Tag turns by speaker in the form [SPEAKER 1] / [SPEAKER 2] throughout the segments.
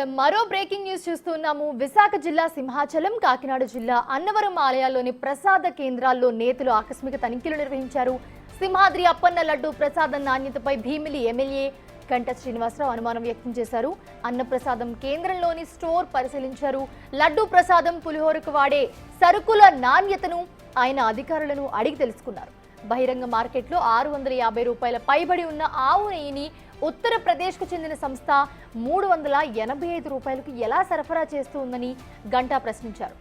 [SPEAKER 1] Yes మరో breaking news చూస్తున్నాము విశాఖ జిల్లా సింహాచలం కాకినాడ జిల్లా అన్నవరం ఆలయాల్లోని ప్రసాద కేంద్రాల్లో నేతలు ఆకస్మిక తనిఖీలు నిర్వహించారు. సింహాద్రి అప్పన్న లడ్డు ప్రసాదం నాణ్యతపై భీమిలి ఎమ్మెల్యే గంట శ్రీనివాసరావు అనుమానం వ్యక్తం చేశారు. అన్నప్రసాదం కేంద్రంలోని స్టోర్ పరిశీలించారు. లడ్డు ప్రసాదం పులిహోరకు వాడే సరుకుల నాణ్యతను ఆయన అధికారులను అడిగి తెలుసుకున్నారు. బహిరంగ మార్కెట్లో ఆరు వందల యాభై రూపాయల పైబడి ఉన్న ఆవు నెయ్యిని ఉత్తరప్రదేశ్కు చెందిన సంస్థ మూడు వందల ఎనభై ఐదు రూపాయలకు ఎలా సరఫరా చేస్తూ ఉందని గంటా ప్రశ్నించారు.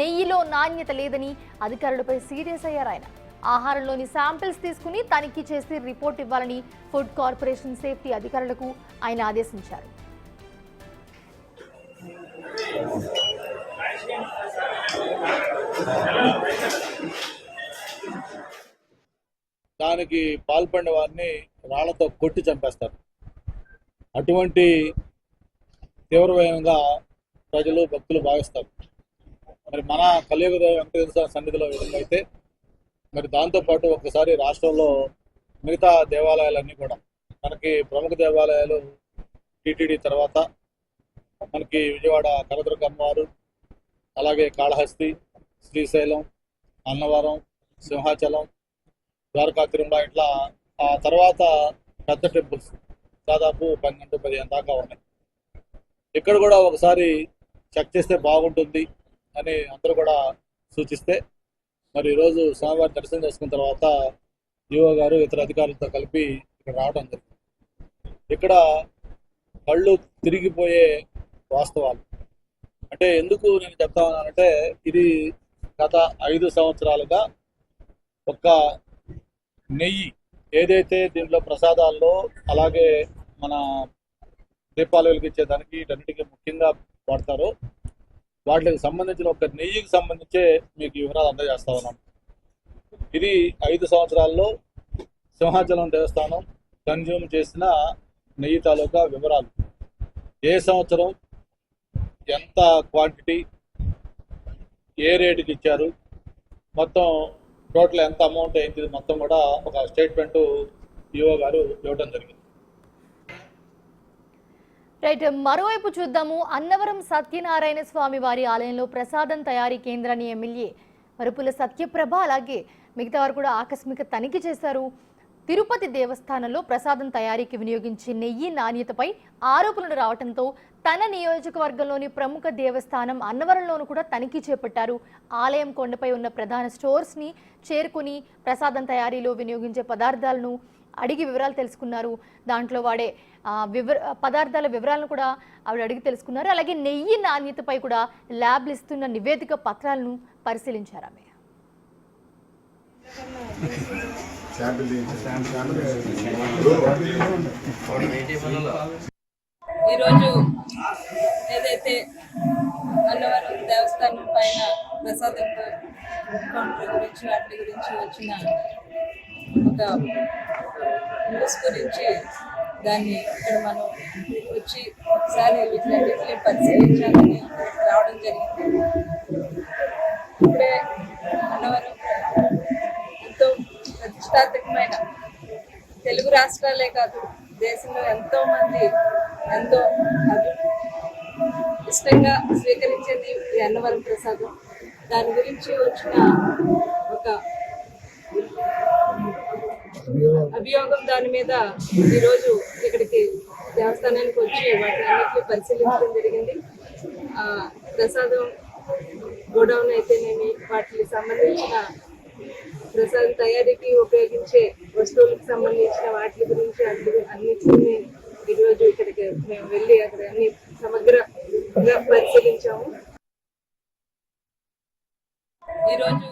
[SPEAKER 1] నెయ్యిలో నాణ్యత లేదని అధికారులపై సీరియస్ అయ్యారు ఆయన. ఆహారంలోని శాంపిల్స్ తీసుకుని తనిఖీ చేసి రిపోర్ట్ ఇవ్వాలని ఫుడ్ కార్పొరేషన్ సేఫ్టీ అధికారులకు ఆయన ఆదేశించారు.
[SPEAKER 2] దానికి పాల్పడిన వారిని రాళ్ళతో కొట్టి చంపేస్తారు. అటువంటి తీవ్రమైనగా ప్రజలు భక్తులు భావిస్తారు. మరి మన కలియుగ వెంకటేశ్వర సన్నిధిలో విధంగా అయితే మరి దాంతోపాటు ఒకసారి రాష్ట్రంలో మిగతా దేవాలయాలన్నీ కూడా మనకి ప్రముఖ దేవాలయాలు టీటీడీ తర్వాత మనకి విజయవాడ కనదుర్గ అమ్మవారు అలాగే కాళహస్తి శ్రీశైలం అన్నవరం సింహాచలం ద్వారకా తిరుమల ఇట్లా ఆ తర్వాత పెద్ద టెంపుల్స్. దాదాపు పన్నెండు పదిహేను దాకా ఉన్నాయి. ఇక్కడ కూడా ఒకసారి చెక్ చేస్తే బాగుంటుంది అని అందరూ కూడా సూచిస్తే మరి ఈరోజు స్వామివారి దర్శనం చేసుకున్న తర్వాత ఈఓ గారు ఇతర అధికారులతో కలిపి ఇక్కడ రావడం జరిగింది. ఇక్కడ కళ్ళు తిరిగిపోయే వాస్తవాలు. అంటే ఎందుకు నేను చెప్తా ఉన్నానంటే ఇది గత ఐదు సంవత్సరాలుగా ఒక నెయ్యి ఏదైతే దీంట్లో ప్రసాదాల్లో అలాగే మన దీపాలు వెలిగించేదానికి వీటన్నిటికీ ముఖ్యంగా వాడతారో వాటికి సంబంధించిన ఒక నెయ్యికి సంబంధించే మీకు వివరాలు అందజేస్తా ఉన్నాం. ఇది ఐదు సంవత్సరాల్లో సింహాచలం దేవస్థానం కన్జ్యూమ్ చేసిన నెయ్యి తాలూకా వివరాలు. ఏ సంవత్సరం ఎంత క్వాంటిటీ ఏ రేటుకి ఇచ్చారు మొత్తం టోటల్ ఎంత అమౌంట్ అయింది మొత్తం కూడా ఒక స్టేట్మెంట్ ఈఓ గారు ఇవ్వడం జరిగింది.
[SPEAKER 1] రైట్ మరోవైపు చూద్దాము. అన్నవరం సత్యనారాయణ స్వామి వారి ఆలయంలో ప్రసాదం తయారీ కేంద్రాన్ని ఎమ్మెల్యే మరుపుల సత్యప్రభ అలాగే మిగతా వారు కూడా ఆకస్మిక తనిఖీ చేశారు. తిరుపతి దేవస్థానంలో ప్రసాదం తయారీకి వినియోగించే నెయ్యి నాణ్యతపై ఆరోపణలు రావడంతో తన నియోజకవర్గంలోని ప్రముఖ దేవస్థానం అన్నవరంలోనూ కూడా తనిఖీ చేపట్టారు. ఆలయం కొండపై ఉన్న ప్రధాన స్టోర్స్ని చేరుకుని ప్రసాదం తయారీలో వినియోగించే పదార్థాలను అడిగి వివరాలు తెలుసుకున్నారు. దాంట్లో వాడే వివర పదార్థాల వివరాలను కూడా ఆవిడ అడిగి తెలుసుకున్నారు. అలాగే నెయ్యి నాణ్యతపై కూడా ల్యాబ్లు ఇస్తున్న నివేదిక పత్రాలను పరిశీలించారు ఆమె.
[SPEAKER 3] ఈరోజు ఏదైతే అన్నవరం దేవస్థానం పైన ప్రసాదం కౌంటర్ గురించి వాటి గురించి వచ్చిన ఒక న్యూస్ గురించి దాన్ని ఇక్కడ మనం వచ్చి ఒకసారి వీటిని పరిశీలించాలని రావడం జరిగింది. తెలుగు రాష్ట్రాలే కాదు దేశంలో ఎంతో మంది ఎంతో అభి- ఇష్టంగా స్వీకరించేది ఈ అన్నవరం ప్రసాదం. దాని గురించి వచ్చిన ఒక అభియోగం దాని మీద ఈరోజు ఇక్కడికి దేవస్థానానికి వచ్చి వాటిని అన్నింటినీ పరిశీలించడం జరిగింది. ఆ ప్రసాదం గోడౌన్ అయితేనేమి వాటికి సంబంధించిన ప్రసాదం తయారీకి ఉపయోగించే వస్తువులకు సంబంధించిన వాటి గురించి అన్ని అన్నిటిని ఈరోజు ఇక్కడికి మేము వెళ్ళి అక్కడ అన్ని సమగ్రంగా పరిశీలించాము. ఈరోజు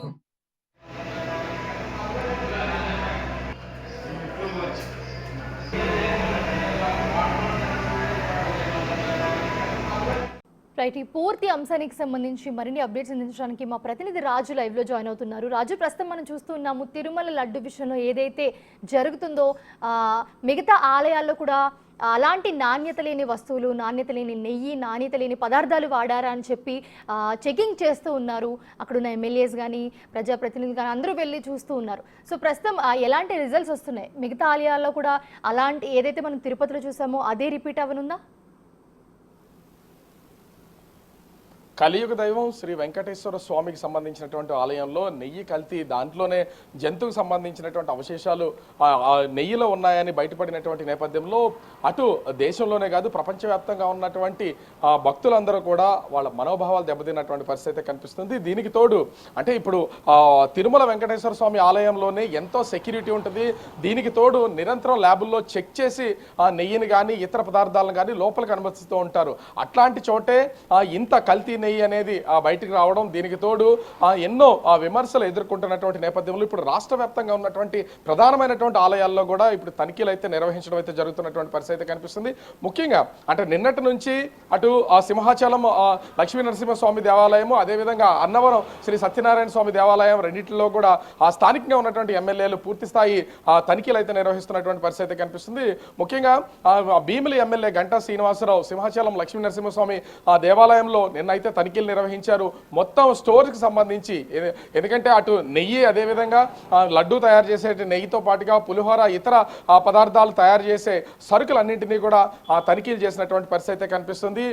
[SPEAKER 1] రైట్ ఈ పూర్తి అంశానికి సంబంధించి మరిన్ని అప్డేట్స్ అందించడానికి మా ప్రతినిధి రాజు లైవ్లో జాయిన్ అవుతున్నారు. రాజు ప్రస్తుతం మనం చూస్తున్నాము తిరుమల లడ్డు విషయంలో ఏదైతే జరుగుతుందో మిగతా ఆలయాల్లో కూడా అలాంటి నాణ్యత లేని వస్తువులు నాణ్యత లేని నెయ్యి నాణ్యత లేని పదార్థాలు వాడారా అని చెప్పి చెకింగ్ చేస్తూ ఉన్నారు. అక్కడున్న ఎమ్మెల్యేస్ కానీ ప్రజాప్రతినిధులు కానీ అందరూ వెళ్ళి చూస్తూ ఉన్నారు. సో ప్రస్తుతం ఎలాంటి రిజల్ట్స్ వస్తున్నాయి? మిగతా ఆలయాల్లో కూడా అలాంటి ఏదైతే మనం తిరుపతిలో చూసామో అదే రిపీట్ అవ్వనుందా?
[SPEAKER 4] కలియుగ దైవం శ్రీ వెంకటేశ్వర స్వామికి సంబంధించినటువంటి ఆలయంలో నెయ్యి కల్తీ దాంట్లోనే జంతువుకు సంబంధించినటువంటి అవశేషాలు నెయ్యిలో ఉన్నాయని బయటపడినటువంటి నేపథ్యంలో అటు దేశంలోనే కాదు ప్రపంచవ్యాప్తంగా ఉన్నటువంటి భక్తులందరూ కూడా వాళ్ళ మనోభావాలు దెబ్బతిన్నటువంటి పరిస్థితి అయితే కనిపిస్తుంది. దీనికి తోడు అంటే ఇప్పుడు తిరుమల వెంకటేశ్వర స్వామి ఆలయంలోనే ఎంతో సెక్యూరిటీ ఉంటుంది. దీనికి తోడు నిరంతరం ల్యాబుల్లో చెక్ చేసి ఆ నెయ్యిని కానీ ఇతర పదార్థాలను కానీ లోపలికి అనుమతిస్తూ ఉంటారు. అట్లాంటి చోటే ఇంత కల్తీ నెయ్యి అనేది ఆ, బయటికి రావడం దీనికి తోడు ఆ, ఎన్నో ఆ, విమర్శలు ఎదుర్కొంటున్నటువంటి నేపథ్యంలో ఇప్పుడు రాష్ట్ర వ్యాప్తంగా ఉన్నటువంటి ప్రధానమైనటువంటి ఆలయాల్లో కూడా ఇప్పుడు తనిఖీలు అయితే నిర్వహించడం అయితే జరుగుతున్నటువంటి పరిస్థితి అయితే కనిపిస్తుంది. ముఖ్యంగా అంటే నిన్నటి నుంచి అటు ఆ సింహాచలం ఆ, లక్ష్మీ నరసింహస్వామి దేవాలయము అదేవిధంగా అన్నవరం శ్రీ సత్యనారాయణ స్వామి దేవాలయం రెండింటిలో కూడా ఆ స్థానికంగా ఉన్నటువంటి ఎమ్మెల్యేలు పూర్తి స్థాయి ఆ, తనిఖీలు అయితే నిర్వహిస్తున్నటువంటి పరిస్థితి అయితే కనిపిస్తుంది. ముఖ్యంగా ఆ, భీమిలి ఎమ్మెల్యే గంటా శ్రీనివాసరావు సింహాచలం లక్ష్మీ నరసింహస్వామి ఆ దేవాలయంలో నిన్నైతే తనిఖీలు నిర్వహించారు. మొత్తం స్టోర్కి సంబంధించి. ఎందుకంటే అటు నెయ్యి అదేవిధంగా లడ్డు తయారు చేసే నెయ్యితో పాటుగా పులిహోర ఇతర పదార్థాలు తయారు చేసే సరుకులన్నింటినీ కూడా ఆ, తనిఖీలు చేసినటువంటి పరిస్థితి అయితే కనిపిస్తుంది.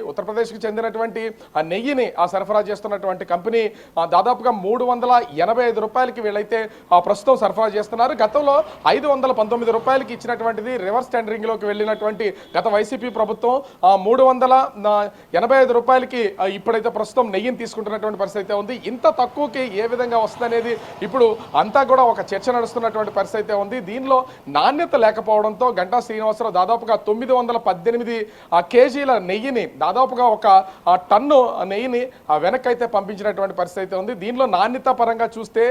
[SPEAKER 4] ఉత్తరప్రదేశ్కి చెందినటువంటి ఆ నెయ్యిని ఆ సరఫరా చేస్తున్నటువంటి కంపెనీ ఆ, దాదాపుగా మూడు వందల ఎనభై ఐదు రూపాయలకి వీళ్ళైతే ఆ, ప్రస్తుతం సరఫరా చేస్తున్నారు. గతంలో ఐదు వందల పంతొమ్మిది రూపాయలకి ఇచ్చినటువంటిది రివర్స్ టెండరింగ్లోకి వెళ్ళినటువంటి గత వైసీపీ ప్రభుత్వం ఆ, మూడు వందల ఎనభై ఐదు రూపాయలకి ఇప్పుడైతే ప్రస్తుతం నెయ్యిని తీసుకుంటున్నటువంటి పరిస్థితి అయితే ఉంది. ఇంత తక్కువకి ఏ విధంగా వస్తుందనేది ఇప్పుడు అంతా కూడా ఒక చర్చ నడుస్తున్నటువంటి పరిస్థితి అయితే ఉంది. దీనిలో నాణ్యత లేకపోవడంతో గంటా శ్రీనివాసరావు దాదాపుగా తొమ్మిది వందల పద్దెనిమిది ఆ, కేజీల నెయ్యిని దాదాపుగా ఒక ఆ, టన్ను నెయ్యిని ఆ, వెనక్కి అయితే పంపించినటువంటి పరిస్థితి అయితే ఉంది. దీనిలో నాణ్యత పరంగా చూస్తే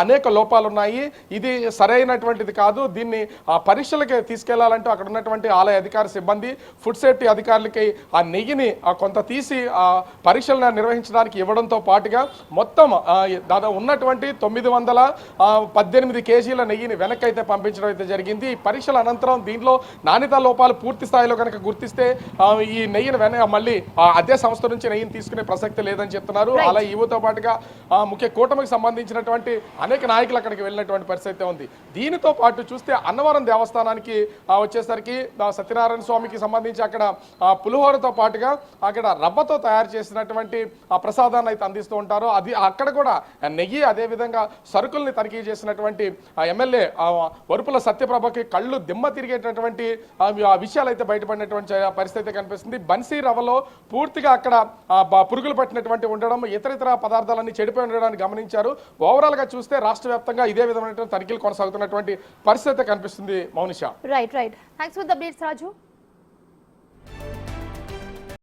[SPEAKER 4] అనేక లోపాలు ఉన్నాయి ఇది సరైనటువంటిది కాదు. దీన్ని ఆ, పరీక్షలకి తీసుకెళ్ళాలంటూ అక్కడ ఉన్నటువంటి ఆలయ అధికార సిబ్బంది ఫుడ్ సేఫ్టీ అధికారులకి ఆ నెయ్యిని ఆ, కొంత తీసి ఆ పరీక్షలను నిర్వహించడానికి ఇవ్వడంతో పాటుగా మొత్తం దాదాపు ఉన్నటువంటి తొమ్మిది వందల పద్దెనిమిది కేజీల నెయ్యిని వెనక్కి అయితే పంపించడం అయితే జరిగింది. ఈ పరీక్షల అనంతరం దీనిలో నాణ్యత లోపాలు పూర్తి స్థాయిలో కనుక గుర్తిస్తే ఈ నెయ్యిని వెన మళ్ళీ అదే సంస్థ నుంచి నెయ్యిని తీసుకునే ప్రసక్తి లేదని చెప్తున్నారు. అలా ఈవోతో పాటుగా ఆ, ముఖ్య కూటమికి సంబంధించినటువంటి అనేక నాయకులు అక్కడికి వెళ్ళినటువంటి పరిస్థితి ఉంది. దీనితో పాటు చూస్తే అన్నవరం దేవస్థానానికి వచ్చేసరికి సత్యనారాయణ స్వామికి సంబంధించి అక్కడ పులిహోరతో పాటుగా అక్కడ రవ్వతో తయారు చేసినటువంటి ఆ ప్రసాదాన్ని అయితే అందిస్తూ ఉంటారు అది అక్కడ కూడా నెయ్యి అదేవిధంగా సరుకుల్ని తనిఖీ చేసినటువంటి ఆ ఎమ్మెల్యే ఆ, వరుపుల సత్యప్రభకి కళ్ళు దిమ్మ తిరిగేటటువంటి ఆ, విషయాలు అయితే బయటపడినటువంటి పరిస్థితి అయితే కనిపిస్తుంది. బన్సీ రవ్వలో పూర్తిగా అక్కడ పురుగులు పట్టినటువంటి ఉండడం ఇతర ఇతర పదార్థాలన్నీ చెడిపోయి ఉండడాన్ని గమనించారు. ఓవరాల్గా చూస్తే రాష్ట్ర వ్యాప్తంగా ఇదే విధమైనటువంటి తనిఖీలు కొనసాగుతున్నటువంటి పరిస్థితి అయితే కనిపిస్తుంది Mounisha.
[SPEAKER 1] Right right thanks for the updates Raju